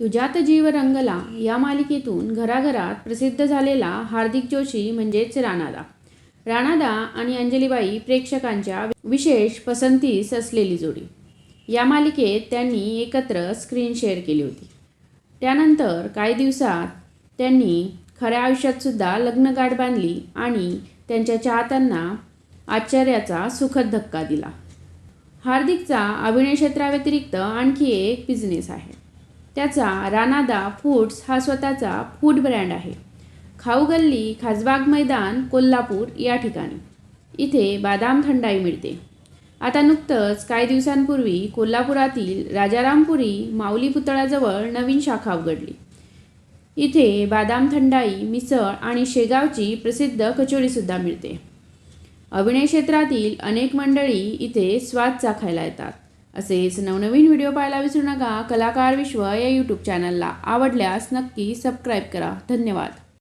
तुझ्यात जीव रंगला या मालिकेतून घराघरात प्रसिद्ध झालेला हार्दिक जोशी म्हणजेच राणादा राणादा आणि अंजलीबाई प्रेक्षकांच्या विशेष पसंतीस असलेली जोडी. या मालिकेत त्यांनी एकत्र स्क्रीन शेअर केली होती. त्यानंतर काही दिवसात त्यांनी खऱ्या आयुष्यातसुद्धा लग्नगाठ बांधली आणि त्यांच्या चाहत्यांना आश्चर्याचा सुखद धक्का दिला. हार्दिकचा अभिनय क्षेत्राव्यतिरिक्त आणखी एक बिझनेस आहे. त्याचा रानादा फूड्स हा स्वतःचा फूड ब्रँड आहे. खाऊ गल्ली खासबाग मैदान कोल्हापूर या ठिकाणी. इथे बादाम थंडाई मिळते. आता नुकतंच काही दिवसांपूर्वी कोल्हापुरातील राजारामपुरी माऊली पुतळ्याजवळ नवीन शाखा उघडली. इथे बादाम थंडाई मिसळ आणि शेगावची प्रसिद्ध कचोरीसुद्धा मिळते. अभिनय क्षेत्रातील अनेक मंडळी इथे स्वाद चाखायला येतात. असेच नवनवीन व्हिडिओ पाहायला विसरू नका. कलाकार विश्व या यूट्यूब चॅनलला आवडल्यास नक्की सबस्क्राईब करा. धन्यवाद.